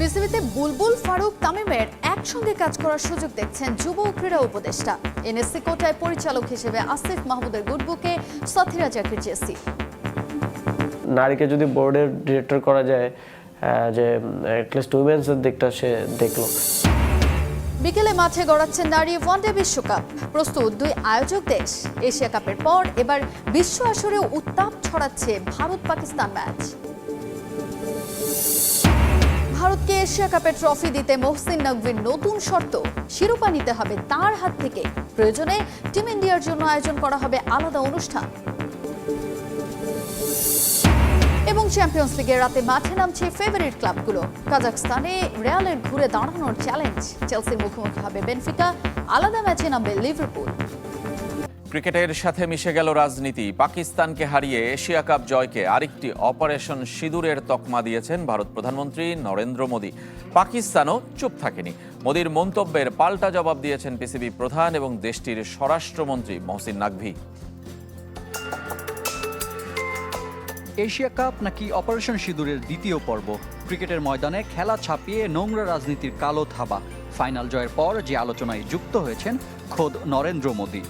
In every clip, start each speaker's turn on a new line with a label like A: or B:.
A: বিসিবিতে বুলবুল ফারুক তামিমের একসঙ্গে কাজ করার সুযোগ দেখছেন যুব ক্রীড়া উপদেষ্টা। এনএসসি কোটায় পরিচালক হিসেবে আসিফ মাহমুদের গুডবুকে সাথীরা জাকির জেসি।
B: নারীকে যদি বোর্ডের ডিরেক্টর করা যায় যে অ্যাটলিস্ট উইমেন্সের দিকটা সে দেখল।
A: বিকেলে মাঠে গড়াচ্ছে নারী ওয়ানডে বিশ্বকাপ। প্রস্তুত দুই আয়োজক দেশ। এশিয়া কাপের পর এবার বিশ্ব আসরে উত্তাপ ছড়াচ্ছে ভারত পাকিস্তান ম্যাচ। ভারতকে এশিয়া কাপের ট্রফি দিতে মহসিন নকভির নতুন শর্ত। শিরোপা নিতে হবে তার হাত থেকে। প্রয়োজনে টিম ইন্ডিয়ার জন্য আয়োজন করা হবে আলাদা অনুষ্ঠান। এবং চ্যাম্পিয়ন্স লিগের রাতে মাঠে নামছে ফেভারিট ক্লাবগুলো কাজাকস্তানে রিয়ালের ঘুরে দাঁড়ানোর চ্যালেঞ্জ চেলসির মুখোমুখি হবে বেনফিকা আলাদা ম্যাচে নামবে লিভারপুল
C: ক্রিকেটের সাথে মিশে গেল রাজনীতি। পাকিস্তানকে হারিয়ে এশিয়া কাপ জয়কে আরেকটি অপারেশন সিঁদুরের তকমা দিয়েছেন ভারত প্রধানমন্ত্রী নরেন্দ্র মোদী। পাকিস্তানও চুপ থাকেনি। মোদীর মন্তব্যের পাল্টা জবাব দিয়েছেন পিসিবি প্রধান এবং দেশটির স্বরাষ্ট্রমন্ত্রী মহসিন নাকভি।
D: এশিয়া কাপ নাকি অপারেশন সিঁদুরের দ্বিতীয় পর্ব? ক্রিকেটের ময়দানে খেলা ছাপিয়ে নোংরা রাজনীতির কালো থাবা ফাইনাল জয়ের পর যে আলোচনায় যুক্ত হয়েছেন খোদ নরেন্দ্র মোদী।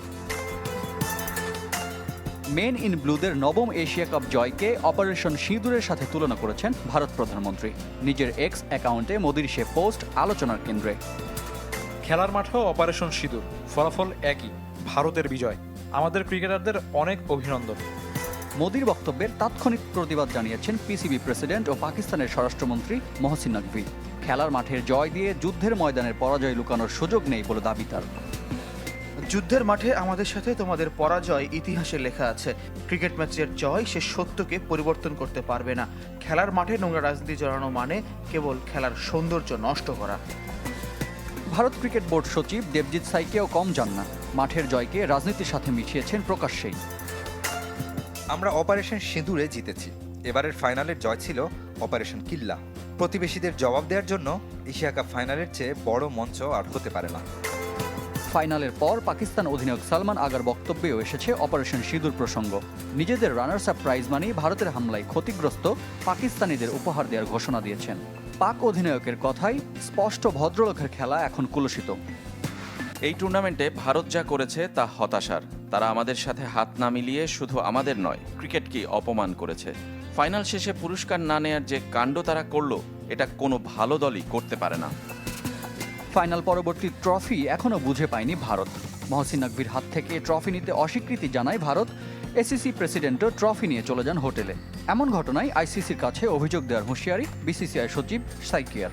D: মেন ইন ব্লুদের নবম এশিয়া কাপ জয়কে অপারেশন সিঁদুরের সাথে তুলনা করেছেন ভারত প্রধানমন্ত্রী। নিজের এক্স অ্যাকাউন্টে মোদীর সে পোস্ট আলোচনার কেন্দ্রে।
E: খেলার মাঠেও অপারেশন সিঁদুর ফলাফল একই ভারতের বিজয়। আমাদের ক্রিকেটারদের অনেক অভিনন্দন।
D: মোদীর বক্তব্যের তাৎক্ষণিক প্রতিবাদ জানিয়েছেন পিসিবি প্রেসিডেন্ট ও পাকিস্তানের স্বরাষ্ট্রমন্ত্রী মহসিন নকভি। খেলার মাঠের জয় দিয়ে যুদ্ধের ময়দানের পরাজয় লুকানোর সুযোগ নেই বলে দাবি তার।
F: যুদ্ধের মাঠে আমাদের সাথে তোমাদের পরাজয় ইতিহাসে লেখা আছে। ক্রিকেট ম্যাচের জয় সে সত্যকে পরিবর্তন করতে পারবে না। খেলার মাঠে নোংরা রাজনীতি জড়ানো মানে কেবল খেলার সৌন্দর্য নষ্ট করা।
D: ভারত ক্রিকেট বোর্ড সচিব দেবজিৎ সাইকেও কম যান না। মাঠের জয়কে রাজনীতির সাথে মিশিয়েছেন প্রকাশ্যেই
G: আমরা অপারেশন সিঁদুরে জিতেছি। এবারের ফাইনালের জয় ছিল অপারেশন কিল্লা। প্রতিবেশীদের জবাব দেওয়ার জন্য এশিয়া কাপ ফাইনালের চেয়ে বড় মঞ্চ আর হতে পারে না।
D: ফাইনালের পর পাকিস্তান অধিনায়ক সালমান আগার বক্তব্যেও এসেছে অপারেশন সিঁদুর প্রসঙ্গ। নিজেদের রানার্স আপ প্রাইজ মানি ভারতের হামলায় ক্ষতিগ্রস্ত পাকিস্তানিদের উপহার দেওয়ার ঘোষণা দিয়েছেন। পাক অধিনায়কের কথাই স্পষ্ট ভদ্রলোকের খেলা এখন কুলসিত
C: এই টুর্নামেন্টে ভারত যা করেছে তা হতাশার। তারা আমাদের সাথে হাত না মিলিয়ে শুধু আমাদের নয়, ক্রিকেটকে অপমান করেছে। ফাইনাল শেষে পুরস্কার না নেয়ার যে কাণ্ড তারা করল, এটা কোনো ভালো দলই করতে পারে না।
D: ফাইনাল পরবর্তী ট্রফি এখনও বুঝে পায়নি ভারত। মহসিন নকভির হাত থেকে ট্রফি নিতে অস্বীকৃতি জানায় ভারত। এসিসি প্রেসিডেন্টও ট্রফি নিয়ে চলে যান হোটেলে। এমন ঘটনায় আইসিসির কাছে অভিযোগ দেওয়ার হুঁশিয়ারি বিসিসিআই সচিব সাইকিয়ার।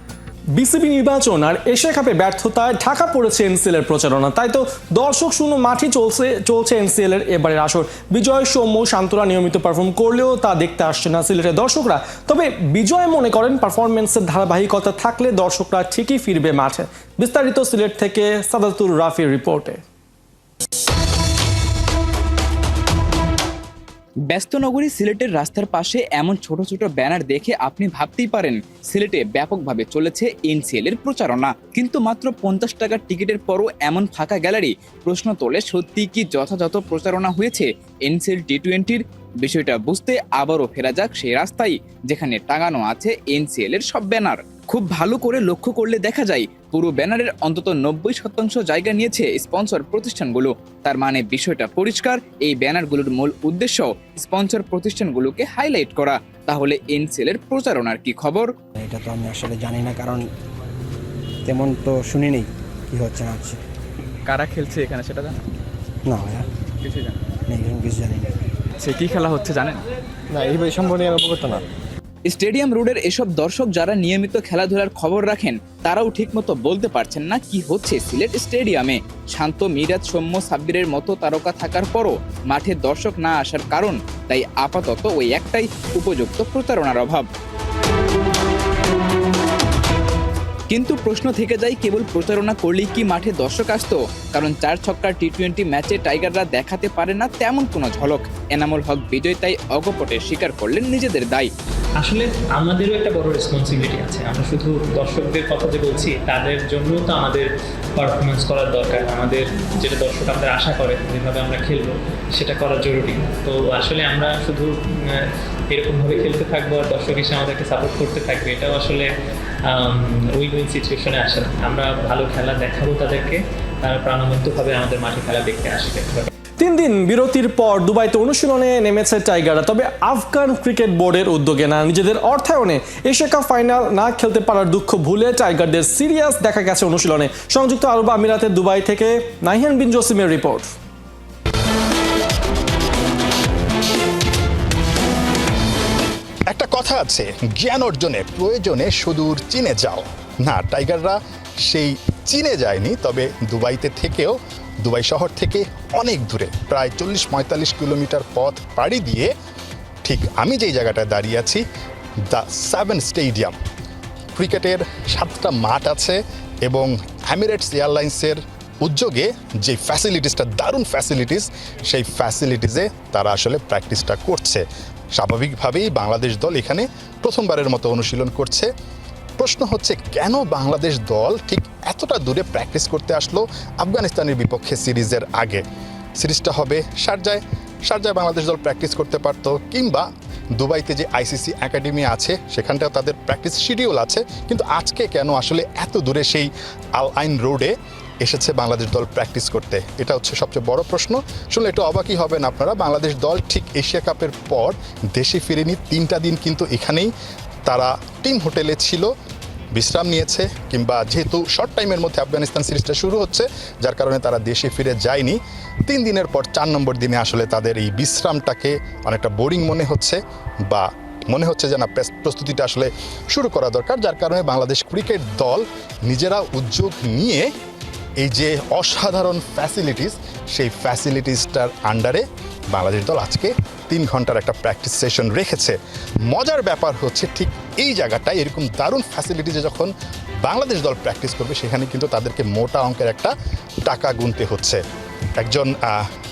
H: বিসিবি নির্বাচন আর এশিয়া কাপে ব্যর্থতায় ঢাকা পড়েছে এনসিএল এর প্রচারণা। তাই তো দর্শক শূন্য মাঠে চলছে চলছে এনসিএল এর এবারের আসর। বিজয়, সৌম্য, শান্তরা নিয়মিত পারফর্ম করলেও তা দেখতে আসছে না সিলেটের দর্শকরা। তবে বিজয় মনে করেন পারফরমেন্সের ধারাবাহিকতা থাকলে দর্শকরা ঠিকই ফিরবে মাঠে। বিস্তারিত সিলেট থেকে সাদাতুর রাফির রিপোর্টে।
I: ব্যস্ত নগরী সিলেটের রাস্তার পাশে এমন ছোট ছোট ব্যানার দেখে আপনি ভাবতেই পারেন, সিলেটে ব্যাপকভাবে চলেছে এনসিএল এর প্রচারণা। কিন্তু মাত্র পঞ্চাশ টাকার টিকিটের পরও এমন ফাঁকা গ্যালারি, প্রশ্ন তোলে সত্যি কি যথাযথ প্রচারণা হয়েছে এনসিএল টি টোয়েন্টির? বিষয়টা বুঝতে আবারও ফেরা যাক সেই রাস্তায় যেখানে টাঙানো আছে এনসিএল এর সব ব্যানার। খুব ভালো করে লক্ষ্য করলে দেখা যায় পুরো ব্যানারের অন্তত নব্বই শতাংশ জায়গা নিয়েছে স্পন্সর প্রতিষ্ঠানগুলো। তার মানে বিষয়টা পরিষ্কার এই ব্যানারগুলোর মূল উদ্দেশ্য স্পন্সর প্রতিষ্ঠানগুলোকে হাইলাইট করা। তাহলে এনসিএল এর প্রচারণার কি খবর?
J: এটা তো আমি আসলে জানি না কারণ তেমন তো শুনিনি কি হচ্ছে না হচ্ছে।
E: কারা খেলছে এখানে সেটা জানেন
J: না ভাইয়া।
E: কিছু জানেন
J: নেই কিছু জানি না।
E: সে কি খেলা হচ্ছে জানেন?
J: না এই সম্বন্ধে আমি অবগত না।
I: স্টেডিয়াম রোডের এসব দর্শক যারা নিয়মিত খেলাধুলার খবর রাখেন তারাও ঠিকমতো বলতে পারছেন না কি হচ্ছে সিলেট স্টেডিয়ামে। শান্ত মিরাজ সৌম্য সাব্বিরের মতো তারকা থাকার পরও মাঠে দর্শক না আসার কারণ তাই আপাতত ওই একটাই উপযুক্ত প্রতারণার অভাব। কিন্তু প্রশ্ন থেকে যায় কেবল প্রচারণা করলেই কি মাঠে দর্শক আসতো? কারণ চার ছক্কার টি টোয়েন্টি ম্যাচে টাইগাররা দেখাতে পারে না তেমন কোনো ঝলক। এনামুল হক, বিজয় তাই অগপটে স্বীকার করলেন নিজেদের দায়।
K: আসলে আমাদেরও একটা বড় রেসপন্সিবিলিটি আছে। আমরা শুধু দর্শকদের কথা যে বলছি, তাদের জন্য তো আমাদের পারফরমেন্স করার দরকার। আমাদের যেটা দর্শক আমাদের আশা করে, যেভাবে আমরা খেলব, সেটা করা জরুরি। তো আসলে আমরা শুধু এরকমভাবে খেলতে থাকব আর দর্শক এসে আমাদেরকে সাপোর্ট করতে থাকবে, এটাও আসলে উইন উইন সিচুয়েশনে আসে আমরা ভালো খেলা দেখাবো তাদেরকে তারা প্রাণবন্তভাবে আমাদের মাঠে খেলা দেখতে আসবে
H: তিন দিন বিরতির পর দুবাইতে অনুশীলনে নেমেছে টাইগাররা তবে আফগান ক্রিকেট বোর্ডের উদ্যোগে না নিজেদের অর্থায়নে এশিয়া কাপ ফাইনাল না খেলতে পারার দুঃখ ভুলে টাইগারদের সিরিয়াস দেখা গেছে অনুশীলনে। সংযুক্ত আরব আমিরাতের দুবাই থেকে নাহিয়ান বিন জসিমের রিপোর্ট।
L: একটা কথা আছে জ্ঞান অর্জনে প্রয়োজনে সুদূর চীনে যাও। না টাইগাররা সেই চীনে যায়নি, তবে দুবাইতে থেকেও, দুবাই শহর থেকে অনেক দূরে, প্রায় চল্লিশ পঁয়তাল্লিশ কিলোমিটার পথ পাড়ি দিয়ে ঠিক আমি যেই জায়গাটায় দাঁড়িয়ে আছি, দ্য সেভেন স্টেডিয়াম। ক্রিকেটের সাতটা মাঠ আছে এবং অ্যামিরেটস এয়ারলাইন্সের উদ্যোগে যে ফ্যাসিলিটিসটা দারুণ ফ্যাসিলিটিস সেই ফ্যাসিলিটিসে তারা আসলে প্র্যাকটিসটা করছে। স্বাভাবিকভাবেই বাংলাদেশ দল এখানে প্রথমবারের মতো অনুশীলন করছে। প্রশ্ন হচ্ছে, কেন বাংলাদেশ দল ঠিক এতটা দূরে প্র্যাকটিস করতে আসলো আফগানিস্তানের বিপক্ষে সিরিজের আগে? সিরিজটা হবে শারজায়। শারজায় বাংলাদেশ দল প্র্যাকটিস করতে পারতো, কিংবা দুবাইতে যে আইসিসি একাডেমি আছে, সেখানটাও তাদের প্র্যাকটিস শিডিউল আছে, কিন্তু আজকে কেন আসলে এত দূরে সেই আল আইন রোডে এসেছে বাংলাদেশ দল প্র্যাকটিস করতে? এটা হচ্ছে সবচেয়ে বড় প্রশ্ন। শুনলে একটু অবাকই হবেন আপনারা, বাংলাদেশ দল ঠিক এশিয়া কাপের পর দেশে ফিরেনি তিনটা দিন, কিন্তু এখানেই তারা টিম হোটেলে ছিল। বিশ্রাম নিয়েছে কিংবা যেহেতু শর্ট টাইমের মধ্যে আফগানিস্তান সিরিজটা শুরু হচ্ছে, যার কারণে তারা দেশে ফিরে যায়নি। তিন দিনের পর চার নম্বর দিনে আসলে তাদের এই বিশ্রামটাকে অনেকটা বোরিং মনে হচ্ছে বা মনে হচ্ছে যে না প্রস্তুতিটা আসলে শুরু করা দরকার, যার কারণে বাংলাদেশ ক্রিকেট দল নিজেরা উদ্যোগ নিয়ে এই যে অসাধারণ ফ্যাসিলিটিস সেই ফ্যাসিলিটিসটার আন্ডারে বাংলাদেশ দল আজকে তিন ঘণ্টার একটা প্র্যাকটিস সেশন রেখেছে। মজার ব্যাপার হচ্ছে ঠিক এই জায়গাটায় এরকম দারুণ ফ্যাসিলিটিসে যখন বাংলাদেশ দল প্র্যাকটিস করবে, সেখানে কিন্তু তাদেরকে মোটা অঙ্কের একটা টাকা গুনতে হচ্ছে। একজন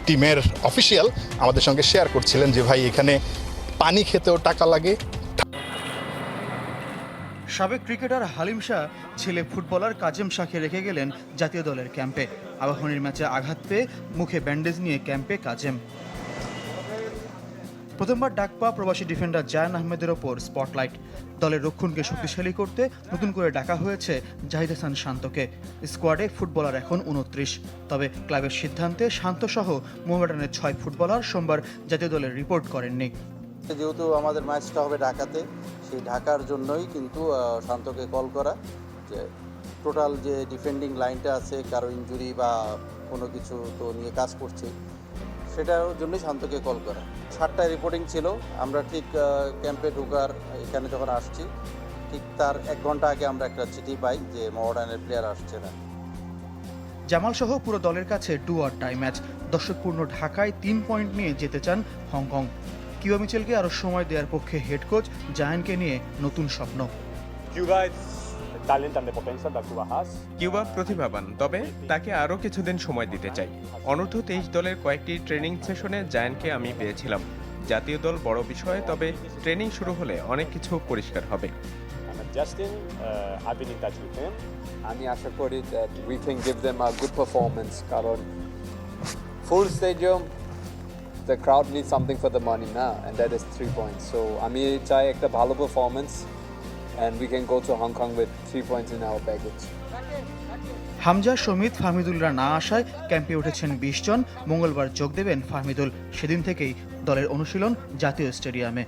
L: টিমের অফিসিয়াল আমাদের সঙ্গে শেয়ার করছিলেন যে, ভাই, এখানে পানি খেতেও টাকা লাগে
F: সাবেক ক্রিকেটার হালিম শাহ ছেলে ফুটবলার কাজেম শাহকে রেখে গেলেন জাতীয় দলের ক্যাম্পে। আবাহনীর ম্যাচে আঘাত পেয়ে মুখে ব্যান্ডেজ নিয়ে ক্যাম্পে কাজেম। প্রথমবার ডাক পাওয়া প্রবাসী ডিফেন্ডার জায়ান আহমেদের ওপর স্পটলাইট। দলের রক্ষণকে শক্তিশালী করতে নতুন করে ডাকা হয়েছে জাহিদ হাসান শান্তকে। স্কোয়াডে ফুটবলার এখন উনত্রিশ। তবে ক্লাবের সিদ্ধান্তে শান্তসহ মোহামেডানের ছয় ফুটবলার সোমবার জাতীয় দলের রিপোর্ট করেননি।
M: যেহেতু আমাদের ম্যাচটা হবে ঢাকাতে, সেই ঢাকার জন্যই কিন্তু শান্তকে কল করা যে টোটাল যে ডিফেন্ডিং লাইনটা আছে, কারও ইঞ্জুরি বা কোনো কিছু তো নিয়ে কাজ করছে, সেটার জন্যই শান্তকে কল করা। সাতটায় রিপোর্টিং ছিল, আমরা ঠিক ক্যাম্পে ঢোকার, এখানে যখন আসছি, ঠিক তার এক ঘণ্টা আগে আমরা একটা চিঠি পাই যে মহারানের প্লেয়ার আসছে না।
F: জামাল সহ পুরো দলের কাছে ডু আর টাই ম্যাচ দর্শকপূর্ণ ঢাকায় তিন পয়েন্ট নিয়ে যেতে চান হংকং। কিউবা মিচেলকে আরও সময় দেওয়ার পক্ষে হেড কোচ জায়ানকে নিয়ে নতুন স্বপ্ন।
N: কিউবা প্রতিভাবান তবে তাকে আরও কিছুদিন সময় দিতে চাই। অনূর্ধ্ব তেইশ দলের কয়েকটি ট্রেনিং সেশনে জায়ানকে আমি পেয়েছিলাম। জাতীয় দল বড় বিষয় তবে ট্রেনিং শুরু হলে অনেক কিছু পরিষ্কার হবে।
O: আমি আশা করি that we can give them a good performance কারণ full stadium the crowd needs something for the money now and that is three points so আমি চাই একটা ভালো performance and we can go to Hong Kong with three points in our baggage
F: Hamza Samit ফাহমিদুলরা না আসায় ক্যাম্পে উঠেছেন বিশ জন মঙ্গলবার যোগ দেবেন ফাহমিদুল সেদিন থেকেই দলের অনুশীলন জাতীয় স্টেডিয়ামে